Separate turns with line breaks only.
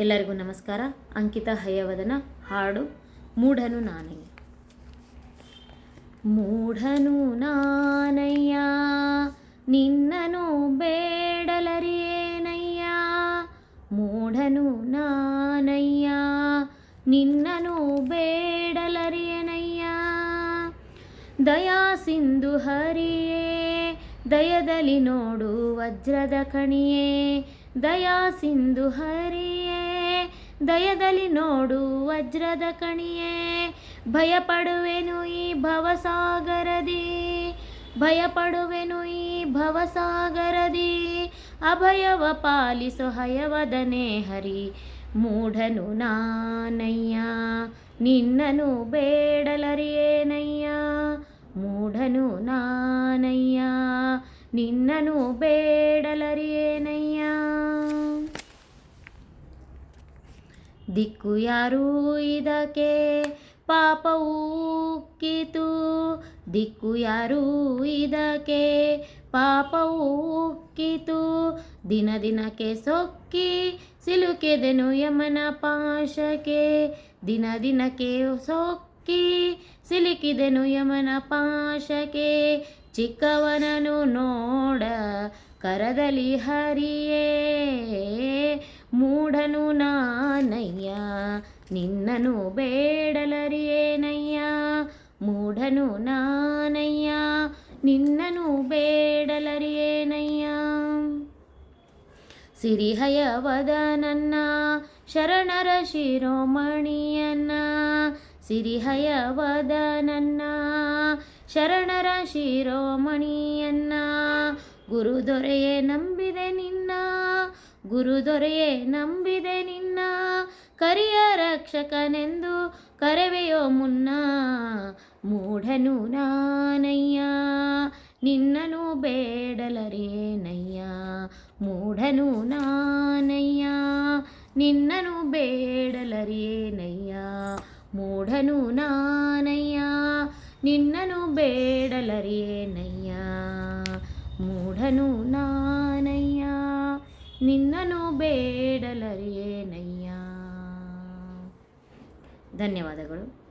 ಎಲ್ಲರಿಗೂ ನಮಸ್ಕಾರ. ಅಂಕಿತ ಹಯವದನ ಹಾಡು ಮೂಢನು ನಾನಯ್ಯ. ಮೂಢನು ನಾನಯ್ಯ, ನಿನ್ನನು ಬೇಡಲರಿಯೇನಯ್ಯ ಮೂಢನು ನಾನಯ್ಯ, ನಿನ್ನನು ಬೇಡಲರಿಯೇನಯ್ಯ ದಯಾ ಸಿಂಧು ಹರಿಯೇ, ದಯದಲ್ಲಿ ನೋಡು ವಜ್ರದ ಕಣಿಯೇ. ದಯಾ ಸಿಂಧು ಹರಿಯೇ ದಯದಲ್ಲಿ ನೋಡು ವಜ್ರದ ಕಣಿಯೇ, ಭಯಪಡುವೆನು ಈ ಭವಸಾಗರದಿ, ಭಯಪಡುವೆನು ಈ ಭವಸಾಗರದಿ, ಅಭಯವ ಪಾಲಿಸು ಹಯವದನೆ ಹರಿ, ಮೂಢನು ನಾನಯ್ಯ, ನಿನ್ನನು ಬೇಡಲರಿಯೇನಯ್ಯ, ಮೂಢನು ನಾನಯ್ಯ, ನಿನ್ನನು ಬೇಡಲರಿಯೇನಯ್ಯ. ದಿಕ್ಕು ಯಾರು ಇದಕ್ಕೆ? ಪಾಪವು ಉಕ್ಕಿತು. ದಿಕ್ಕು ಯಾರು ಇದಕ್ಕೆ? ಪಾಪವು ಉಕ್ಕಿತು. ದಿನ ದಿನಕ್ಕೆ ಸೊಕ್ಕಿ ಸಿಲುಕೆದೆನು ಯಮನ ಪಾಶಕ್ಕೆ. ದಿನ ದಿನಕ್ಕೆ ಸೊಕ್ಕಿ ಸಿಲುಕಿದೆನು ಯಮನ ಪಾಶಕ್ಕೆ. ಚಿಕ್ಕವನನು ನೋಡ, ಕರದಲ್ಲಿ ಹರಿಯೇ. ಮೂಢನು ನಾನಯ್ಯ, ನಿನ್ನನು ಬೇಡಲರಿಯೇನಯ್ಯ ಮೂಢನು ನಾನಯ್ಯ, ನಿನ್ನನು ಬೇಡಲರಿಯೇನಯ್ಯ ಸಿರಿಹಯವದ ನನ್ನ ಶರಣರ ಶಿರೋಮಣಿಯನ್ನ, ಸಿರಿಹಯವದ ನನ್ನ ಶರಣರ ಶಿರೋಮಣಿಯನ್ನ, ಗುರುದೊರೆಯೇ ನಂಬಿದೆ ನಿನ್ನ ಗುರುದೊರೆಯೇ ನಂಬಿದೆ ನಿನ್ನ. ಕರಿಯ ರಕ್ಷಕನೆಂದು ಕರೆವೆಯೋ ಮುನ್ನ. ಮೂಢನು ನಾನಯ್ಯ, ನಿನ್ನನು ಬೇಡಲರೇನಯ್ಯ ಮೂಢನು ನಾನಯ್ಯ, ನಿನ್ನನು ಬೇಡಲರೇನಯ್ಯ ಮೂಢನು ನಾನಯ್ಯ, ನಿನ್ನನು ಬೇಡಲರೇನಯ್ಯ ಮೂಢನು ನಾನಯ್ಯ. ನಿನ್ನನು ಬೇಡಲರಿಯೇನಯ್ಯ. ಧನ್ಯವಾದಗಳು.